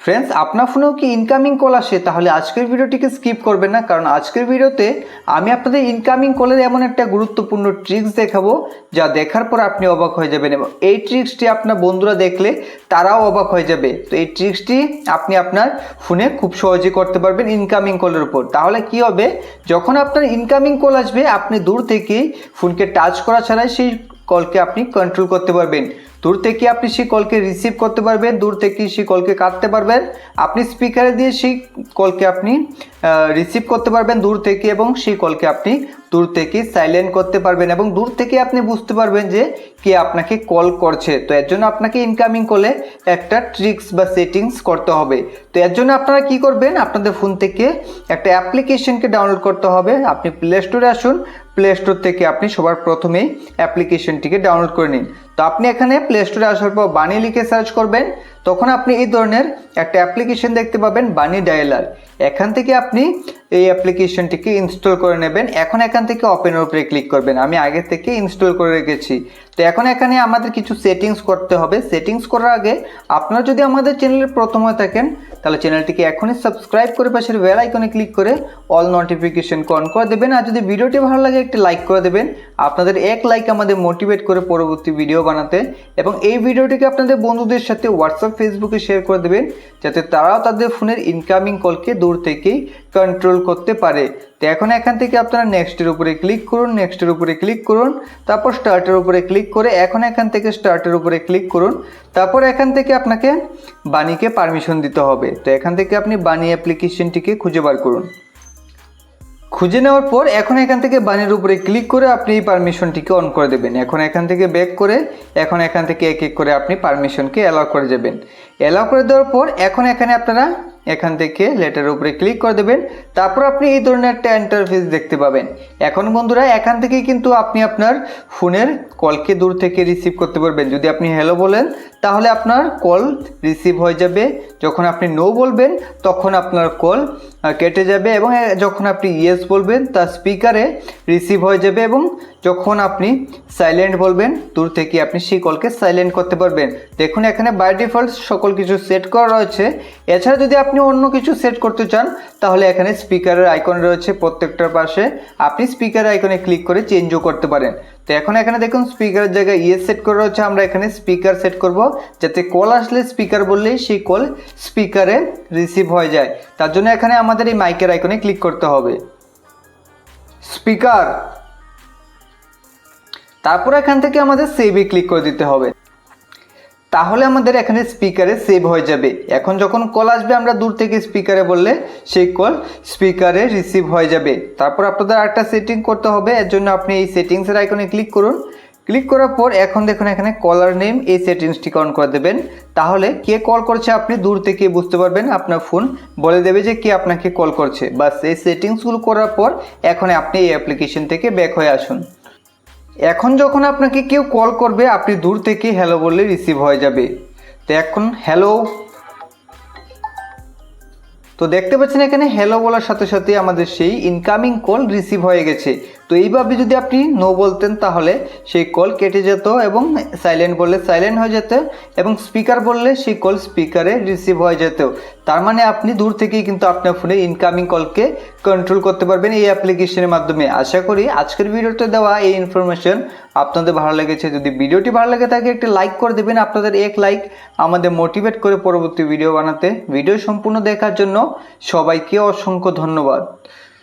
Friends আপনার ফোনেও কি ইনকামিং কল আসে? তাহলে আজকের ভিডিওটিকে স্কিপ করবেন না, কারণ আজকের ভিডিওতে আমি আপনাদের ইনকামিং কলের এমন একটা গুরুত্বপূর্ণ ট্রিক্স দেখাবো, যা দেখার পর আপনি অবাক হয়ে যাবেন এবং এই ট্রিক্সটি আপনার বন্ধুরা দেখলে তারাও অবাক হয়ে যাবে। তো এই ট্রিক্সটি আপনি আপনার ফোনে খুব সহজে করতে পারবেন ইনকামিং কলের উপর। তাহলে কি হবে? যখন আপনার ইনকামিং কল আসবে, আপনি দূর থেকেই ফোনকে টাচ করা ছাড়াই সেই কলকে আপনি কন্ট্রোল করতে পারবেন। দূর থেকে আপনি সেই কলকে রিসিভ করতে পারবেন, দূর থেকে সেই কলকে কাটতে পারবেন। আপনি স্পিকারে দিয়ে সেই কলকে আপনি রিসিভ করতে পারবেন দূর থেকে এবং সেই কলকে আপনি দূর থেকে সাইলেন্ট করতে পারবেন এবং দূর থেকে আপনি বুঝতে পারবেন যে কে আপনাকে কল করছে। তো এর জন্য আপনাকে ইনকামিং কলে একটা ট্রিক্স বা সেটিংস করতে হবে। তো এর জন্য আপনারা কি করবেন? আপনাদের ফোন থেকে একটা অ্যাপ্লিকেশনকে ডাউনলোড করতে হবে। আপনি প্লে স্টোরে আসুন। প্লে স্টোর থেকে আপনি সবার প্রথমেই অ্যাপ্লিকেশনটিকে ডাউনলোড করে নিন। তো আপনি এখানে প্লে স্টোরে আসার পর বানি লিখে সার্চ করবেন। তখন আপনি এই ধরনের একটা অ্যাপ্লিকেশন দেখতে পাবেন বানি ডায়ালার এখান থেকে আপনি এই অ্যাপ্লিকেশনটিকে ইনস্টল করে নেবেন। এখন এখান থেকে ওপেনের উপরে ক্লিক করবেন। আমি আগে থেকে ইনস্টল করে রেখেছি। তো এখন এখানে আমাদের কিছু সেটিংস করতে হবে। সেটিংস করার আগে আপনারা যদি আমাদের চ্যানেলের প্রথম হয়ে থাকেন, তাহলে চ্যানেলটিকে এখনই সাবস্ক্রাইব করে পাশের বেল আইকনে ক্লিক করে অল নোটিফিকেশন অন করে দেবেন। আর যদি ভিডিওটি ভালো লাগে, একটি লাইক করে দেবেন। আপনাদের এক লাইক আমাদের মোটিভেট করে পরবর্তী ভিডিও বানাতে। এবং এই ভিডিওটিকে আপনাদের বন্ধুদের সাথে হোয়াটসঅ্যাপ ফেসবুকে শেয়ার করে দেবেন। যাতে তারাও তাদের ফোনের ইনকামিং কলকে দূর থেকেই কন্ট্রোল করতে পারে। তো এখন এখান থেকে আপনারা নেক্সটের উপরে ক্লিক করুন নেক্সটের উপরে ক্লিক করুন, তারপর স্টার্টের উপরে ক্লিক করে এখন এখান থেকে স্টার্টের উপরে ক্লিক করুন, তারপর এখান থেকে আপনাকে বাণীকে পারমিশন দিতে হবে। তো এখান থেকে আপনি বাণী অ্যাপ্লিকেশনটিকে খুঁজে বার করুন। খুঁজে নেওয়ার পর এখন এখান থেকে বানির উপরে ক্লিক করে আপনি এই পারমিশনটিকে অন করে দেবেন। এখন এখান থেকে ব্যাক করে, এখন এখান থেকে এক এক করে আপনি পারমিশনকে অ্যালাউ করে যাবেন। অ্যালাউ করে দেওয়ার পর এখন এখানে আপনারা এখান থেকে লেটারের উপরে ক্লিক করে দেবেন, তারপর আপনি এই ধরনের একটা ইন্টারফেস দেখতে পাবেন। এখন বন্ধুরা, এখান থেকে কিন্তু আপনি আপনার ফোনের কলকে দূর থেকে রিসিভ করতে পারবেন। যদি আপনি হ্যালো বলেন, তাহলে আপনার কল রিসিভ হয়ে যাবে। যখন আপনি নো বলবেন, তখন আপনার কল কেটে যাবে এবং যখন আপনি ইয়েস বলবেন, তা স্পিকারে রিসিভ হয়ে যাবে এবং যখন আপনি সাইলেন্ট বলবেন, দূর থেকে আপনি সেই কলকে সাইলেন্ট করতে পারবেন। দেখুন, এখানে বাই ডিফল্ট সকল কিছু সেট করা রয়েছে। এছাড়া যদি আপনি অন্য কিছু সেট করতে চান, তাহলে এখানে স্পিকারের আইকন রয়েছে প্রত্যেকটার পাশে। আপনি স্পিকারের আইকনে ক্লিক করে চেঞ্জও করতে পারেন। তো এখন এখানে দেখুন স্পিকারের জায়গায় ইয়ে সেট করা হচ্ছে, আমরা এখানে স্পিকার সেট করব, যাতে কল আসলে স্পিকার বললেই সেই কল স্পিকারে রিসিভ হয়ে যায়। তার জন্য এখানে আমাদের এই মাইকের আইকনে ক্লিক করতে হবে। স্পিকার তারপর এখান থেকে আমাদের সেভে ক্লিক করে দিতে হবে। তাহলে আমাদের এখানে স্পিকারে সেভ হয়ে যাবে। এখন যখন কল আসবে, আমরা দূর থেকে স্পিকারে বললে সেই কল স্পিকারে রিসিভ হয়ে যাবে। তারপর আপনাদের আরেকটা সেটিং করতে হবে, এর জন্য আপনি এই সেটিংসের আইকনে ক্লিক করুন। ক্লিক করার পর এখন দেখুন এখানে কলার নেম এই সেটিংসটিকে অন করে দেবেন। তাহলে কে কল করছে আপনি দূর থেকে বুঝতে পারবেন আপনার ফোন বলে দেবে যে কে আপনাকে কল করছে। বাস, এই সেটিংসগুলো করার পর এখন আপনি এই অ্যাপ্লিকেশন থেকে ব্যাক হয়ে আসুন। এখন যখন আপনাকে কেউ কল করবে, আপনি দূর থেকে হ্যালো বললে রিসিভ হয়ে যাবে। তো এখন হ্যালো তো দেখতে পাচ্ছেন এখানে হ্যালো বলার সাথে সাথে আমাদের সেই ইনকামিং কল রিসিভ হয়ে গেছে। তো এইভাবে যদি আপনি নো বলতেন তাহলে সেই কল কেটে যেত এবং সাইলেন্ট বললে সাইলেন্ট হয়ে যেত এবং স্পিকার বললে সেই কল স্পিকারে রিসিভ হয়ে যেত। তার মানে আপনি দূর থেকেই কিন্তু আপনার ফোনে ইনকামিং কলকে কন্ট্রোল করতে পারবেন এই অ্যাপ্লিকেশনের মাধ্যমে। আশা করি আজকের ভিডিওতে দেওয়া এই ইনফরমেশন আপনাদের ভালো লেগেছে। যদি ভিডিওটি ভালো লাগে থাকে, একটি লাইক করে দেবেন। আপনাদের এক লাইক আমাদের মোটিভেট করে পরবর্তী ভিডিও বানাতে। ভিডিও সম্পূর্ণ দেখার জন্য সবাইকে অসংখ্য ধন্যবাদ।